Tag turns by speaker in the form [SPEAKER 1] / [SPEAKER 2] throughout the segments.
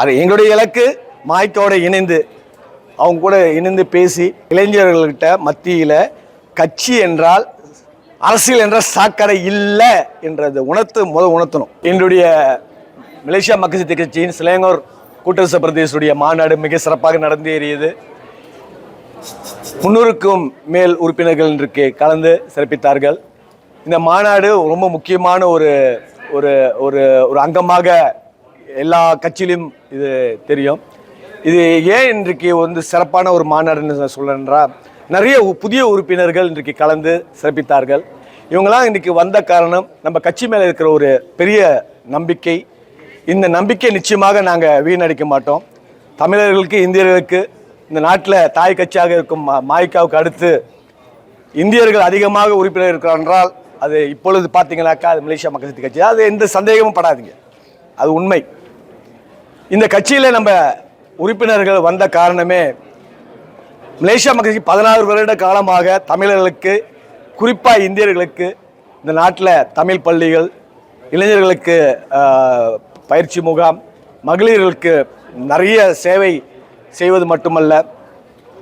[SPEAKER 1] அது எங்களுடைய இலக்கு. மாய்க்கோட இணைந்து அவங்க கூட இணைந்து பேசி இளைஞர்கள்கிட்ட மத்தியில் கட்சி என்றால் அரசியல் என்ற சாக்கடை இல்லை என்றதை உணர்த்து முதல் உணர்த்தணும். என்னுடைய மலேசியா மக்கள் சக்தி கட்சியின் சிலையங்கோர் கூட்டரசு பிரதேசுடைய மாநாடு மிக சிறப்பாக நடந்தேறியது. முன்னூறுக்கும் மேல் உறுப்பினர்கள் இன்றைக்கு கலந்து சிறப்பித்தார்கள். இந்த மாநாடு ரொம்ப முக்கியமான ஒரு ஒரு ஒரு ஒரு அங்கமாக எல்லா கட்சியிலும் இது தெரியும். இது ஏன் இன்றைக்கு வந்து சிறப்பான ஒரு மாநாடுன்னு சொல்லுன்றா நிறைய உ- புதிய உறுப்பினர்கள் இன்றைக்கு கலந்து சிறப்பித்தார்கள். இவங்களாம் இன்றைக்கி வந்த காரணம் நம்ம கட்சி மேலே இருக்கிற ஒரு பெரிய நம்பிக்கை. இந்த நம்பிக்கை நிச்சயமாக நாங்கள் வீணடிக்க மாட்டோம். தமிழர்களுக்கு இந்தியர்களுக்கு இந்த நாட்டில் தாய் கட்சியாக இருக்கும் மா- மாய்க்காவுக்கு அடுத்து இந்தியர்கள் அதிகமாக உறுப்பினர் இருக்கிறார் என்றால் அது இப்பொழுது பார்த்தீங்கன்னாக்கா அது மலேசியா மக்கள் சக்தி கட்சி. அது எந்த சந்தேகமும் படாதீங்க. அது உண்மை. இந்த கட்சியில் நம்ம உறுப்பினர்கள் வந்த காரணமே மலேசியா மக்களுக்கு பதினாறு வருட காலமாக தமிழர்களுக்கு குறிப்பாக இந்தியர்களுக்கு இந்த நாட்டில் தமிழ் பள்ளிகள் இளைஞர்களுக்கு பயிற்சி முகாம் மகளிர்களுக்கு நிறைய சேவை செய்வது மட்டுமல்ல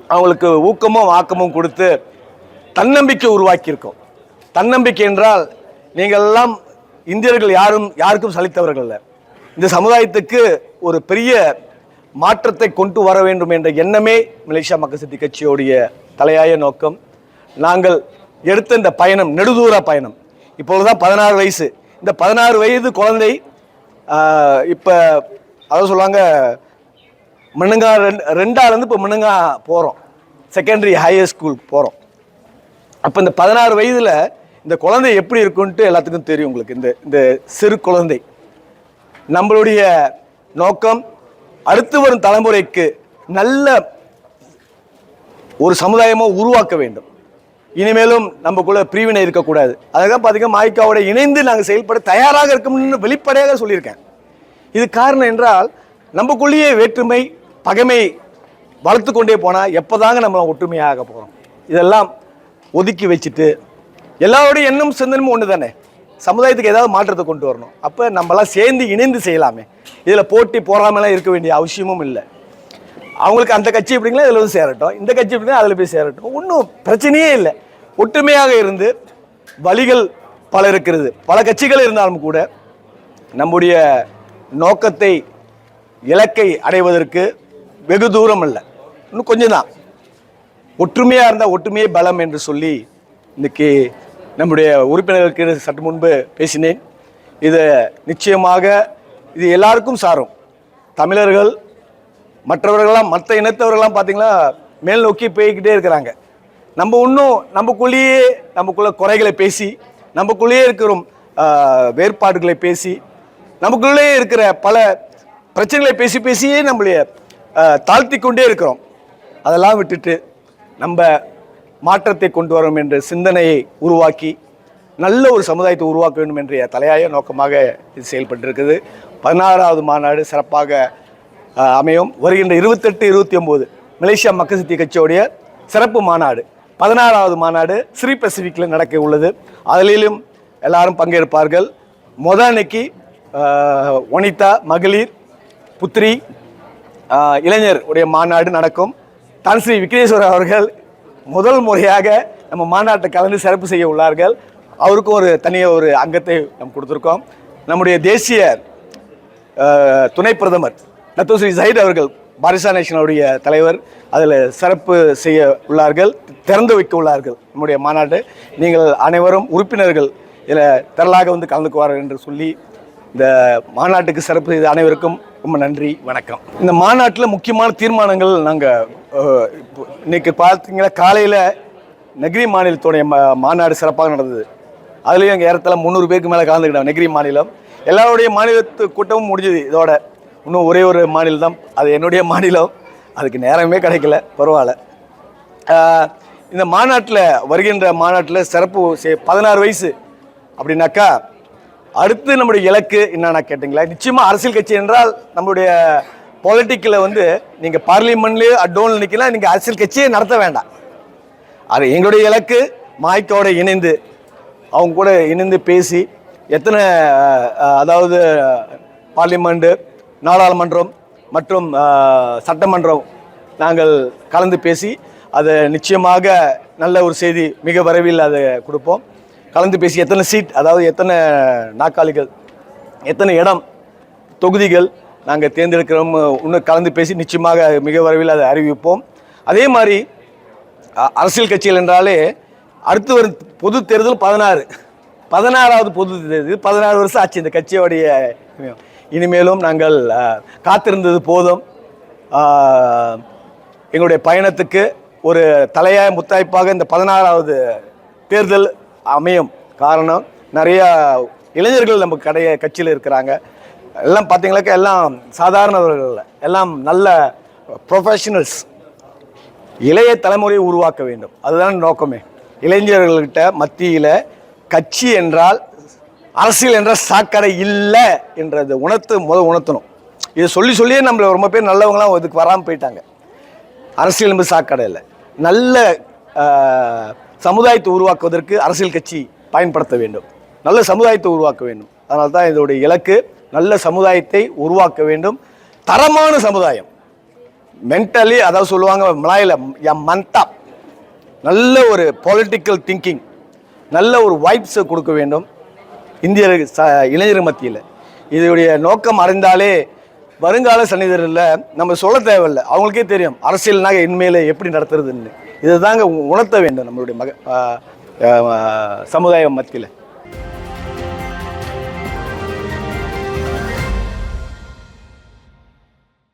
[SPEAKER 1] அவங்களுக்கு ஊக்கமும் ஆக்கமும் கொடுத்து தன்னம்பிக்கை உருவாக்கியிருக்கோம். தன்னம்பிக்கை என்றால் நீங்கள் எல்லாம் இந்தியர்கள் யாரும் யாருக்கும் சலித்தவர்கள் இல்லை இந்த சமுதாயத்துக்கு ஒரு பெரிய மாற்றத்தை கொண்டு வர வேண்டும் என்ற எண்ணமே மலேசியா மக்கள் சக்தி கட்சியோடைய தலையாய நோக்கம். நாங்கள் எடுத்த இந்த பயணம் நெடுதூர பயணம். இப்பொழுதுதான் பதினாறு வயசு. இந்த பதினாறு வயது குழந்தை இப்போ அதாவது சொல்லுவாங்க மினுங்கா ரெண்டு ரெண்டாலேருந்து இப்போ மினுங்கா போகிறோம் செகண்டரி ஹையர் ஸ்கூல் போகிறோம் அப்போ இந்த பதினாறு வயதில் இந்த குழந்தை எப்படி இருக்குன்ட்டு எல்லாத்துக்கும் தெரியும் உங்களுக்கு. இந்த இந்த சிறு குழந்தை. நம்மளுடைய நோக்கம் அடுத்து வரும் தலைமுறைக்கு நல்ல ஒரு சமுதாயமாக உருவாக்க வேண்டும். இனிமேலும் நமக்குள்ள பிரிவினை இருக்கக்கூடாது. அதுக்காக பார்த்தீங்கன்னா மாய்க்காவோட இணைந்து நாங்கள் செயல்பட தயாராக இருக்கோம்னு வெளிப்படையாக சொல்லியிருக்கேன். இது காரணம் என்றால் நமக்குள்ளேயே வேற்றுமை பகைமை வளர்த்து கொண்டே போனால் எப்போதாங்க நம்ம ஒற்றுமையாக போகிறோம் இதெல்லாம் ஒதுக்கி வச்சுட்டு எல்லாரோடைய எண்ணம் சிந்தனமும் ஒன்று தானே சமுதாயத்துக்கு ஏதாவது மாற்றத்தை கொண்டு வரணும். அப்போ நம்மலாம் சேர்ந்து இணைந்து செய்யலாமே. இதில் போட்டி போகாமலாம் இருக்க வேண்டிய அவசியமும் இல்லை. அவங்களுக்கு அந்த கட்சி எப்படிங்களா இதில் வந்து சேரட்டும். இந்த கட்சி எப்படிங்களா அதில் போய் சேரட்டும். ஒன்றும் பிரச்சனையே இல்லை. ஒற்றுமையாக இருந்து வழிகள் பல இருக்கிறது. பல கட்சிகள் இருந்தாலும் கூட நம்முடைய நோக்கத்தை இலக்கை அடைவதற்கு வெகு தூரம் இல்லை. இன்னும் கொஞ்சம் தான். ஒற்றுமையாக இருந்தால் ஒற்றுமையே பலம் என்று சொல்லி இன்னைக்கு நம்முடைய உறுப்பினர்களுக்கு சற்று முன்பு பேசினேன். இது நிச்சயமாக இது எல்லாருக்கும் சாரும். தமிழர்கள் மற்றவர்கள்லாம் மற்ற இனத்தவர்கள்லாம் பார்த்தீங்களா மேல் நோக்கி போய்கிட்டே இருக்கிறாங்க. நம்ம இன்னும் நமக்குள்ளேயே நமக்குள்ள குறைகளை பேசி நமக்குள்ளேயே இருக்கிறோம் வேறுபாடுகளை பேசி நமக்குள்ளே இருக்கிற பல பிரச்சனைகளை பேசி பேசியே நம்மளைய தாழ்த்தி கொண்டே இருக்கிறோம். அதெல்லாம் விட்டுட்டு நம்ம மாற்றத்தை கொண்டு வரும் என்ற சிந்தனையை உருவாக்கி நல்ல ஒரு சமுதாயத்தை உருவாக்க வேண்டும் என்ற தலையாய நோக்கமாக இது செயல்பட்டிருக்குது. பதினாறாவது மாநாடு சிறப்பாக அமையும். வருகின்ற இருபத்தெட்டு இருபத்தி ஒம்பது மலேசியா மக்கள் சக்தி கட்சியோடைய சிறப்பு மாநாடு. பதினாறாவது மாநாடு ஸ்ரீ பசிபிக்கில் நடக்க உள்ளது. அதிலும் எல்லாரும் பங்கேற்பார்கள். முத அன்னைக்கு வனிதா மகளிர் புத்திரி இளைஞர் உடைய மாநாடு நடக்கும். தான் ஸ்ரீ விக்னேஸ்வரர் அவர்கள் முதல் முறையாக நம்ம மாநாட்டை கலந்து சிறப்பு செய்ய உள்ளார்கள். அவருக்கும் ஒரு தனியாக ஒரு அங்கத்தை நம்ம கொடுத்துருக்கோம். நம்முடைய தேசிய துணை பிரதமர் நத்து ஸ்ரீ அவர்கள் பாரிசா நேஷனுடைய தலைவர் அதில் சிறப்பு செய்ய உள்ளார்கள் திறந்து வைக்க உள்ளார்கள் நம்முடைய மாநாடு நீங்கள் அனைவரும் உறுப்பினர்கள் இதில் திரளாக வந்து கலந்துக்குவார்கள் என்று சொல்லி இந்த மாநாட்டுக்கு சிறப்பு செய்த அனைவருக்கும் ரொம்ப நன்றி வணக்கம். இந்த மாநாட்டில் முக்கியமான தீர்மானங்கள் நாங்கள் இன்னைக்கு பார்த்தீங்கன்னா காலையில் நெகிரி மாநிலத்துடைய மா மாநாடு சிறப்பாக நடந்தது. அதுலேயும் எங்கள் ஏறத்தில் முந்நூறு பேருக்கு மேலே கலந்துக்கிட்டோம் நெகிரி மாநிலம். எல்லாருடைய மாநிலத்து கூட்டமும் முடிஞ்சது இதோட. இன்னும் ஒரே ஒரு மாநிலம் தான் அது என்னுடைய மாநிலம். அதுக்கு நேரமே கிடைக்கல பரவாயில்ல. இந்த மாநாட்டில் வருகின்ற மாநாட்டில் சிறப்பு பதினாறு வயசு அப்படின்னாக்கா அடுத்து நம்முடைய இலக்கு என்னன்னா கேட்டிங்களா? நிச்சயமாக அரசியல் கட்சி என்றால் நம்மளுடைய பொலிட்டிக்கில் வந்து நீங்கள் பார்லிமெண்ட்லேயே அட்டோன் நிற்கலாம் நீங்கள் அரசியல் கட்சியே நடத்த வேண்டாம். அது எங்களுடைய இலக்கு மாய்க்கோட இணைந்து அவங்க கூட இணைந்து பேசி எத்தனை அதாவது பார்லிமெண்ட்டு நாடாளுமன்றம் மற்றும் சட்டமன்றம் நாங்கள் கலந்து பேசி அதை நிச்சயமாக நல்ல ஒரு செய்தி மிக விரைவில் அதை கொடுப்போம். கலந்து பேசி எத்தனை சீட் அதாவது எத்தனை நாற்காலிகள் எத்தனை இடம் தொகுதிகள் நாங்கள் தேர்ந்தெடுக்கிறோம். இன்னும் கலந்து பேசி நிச்சயமாக மிக விரைவில் அதை அறிவிப்போம். அதே மாதிரி அரசியல் கட்சிகள் என்றாலே அடுத்து வரும் பொது தேர்தல் பதினாறு. பதினாறாவது பொது தேர்தல் பதினாறு வருஷம் ஆச்சு இந்த கட்சியோடைய இனிமேலும். நாங்கள் காத்திருந்தது போதும். எங்களுடைய பயணத்துக்கு ஒரு தலையாய முத்தாய்ப்பாக இந்த பதினாறாவது தேர்தல் அமையும். காரணம் நிறையா இளைஞர்கள் நம்ம கடைய கட்சியில் இருக்கிறாங்க. எல்லாம் பார்த்தீங்களாக்கா எல்லாம் சாதாரணவர்கள் எல்லாம் நல்ல ப்ரொஃபஷனல்ஸ் இளைய தலைமுறையை உருவாக்க வேண்டும். அதுதான் நோக்கமே. இளைஞர்கள்கிட்ட மத்தியில் கட்சி என்றால் அரசியல் என்ற சாக்கடை இல்லை என்றதை உணர்த்து முத உணர்த்தணும். இதை சொல்லி சொல்லியே நம்மளை ரொம்ப பேர் நல்லவங்களாம் இதுக்கு வராமல் போயிட்டாங்க. அரசியல் என்பது சாக்கடை இல்லை நல்ல சமுதாயத்தை உருவாக்குவதற்கு அரசியல் கட்சி பயன்படுத்த வேண்டும். நல்ல சமுதாயத்தை உருவாக்க வேண்டும். அதனால தான் இதோடைய இலக்கு நல்ல சமுதாயத்தை உருவாக்க வேண்டும். தரமான சமுதாயம். மென்டலி அதாவது சொல்லுவாங்க மலாயில் மந்தா. நல்ல ஒரு பொலிட்டிக்கல் திங்கிங் நல்ல ஒரு வைப்ஸை கொடுக்க வேண்டும். இந்தியர் ச இளைஞர் மத்தியில். இதனுடைய நோக்கம் அறிந்தாலே வருங்கால சன்னிதரில் நம்ம சொல்ல தேவையில்லை. அவங்களுக்கே தெரியும் அரசியல்னாக இனிமேல் எப்படி நடத்துறதுன்னு. இதை தாங்க உணர்த்த வேண்டும் நம்மளுடைய மக சமுதாய மத்தியில்.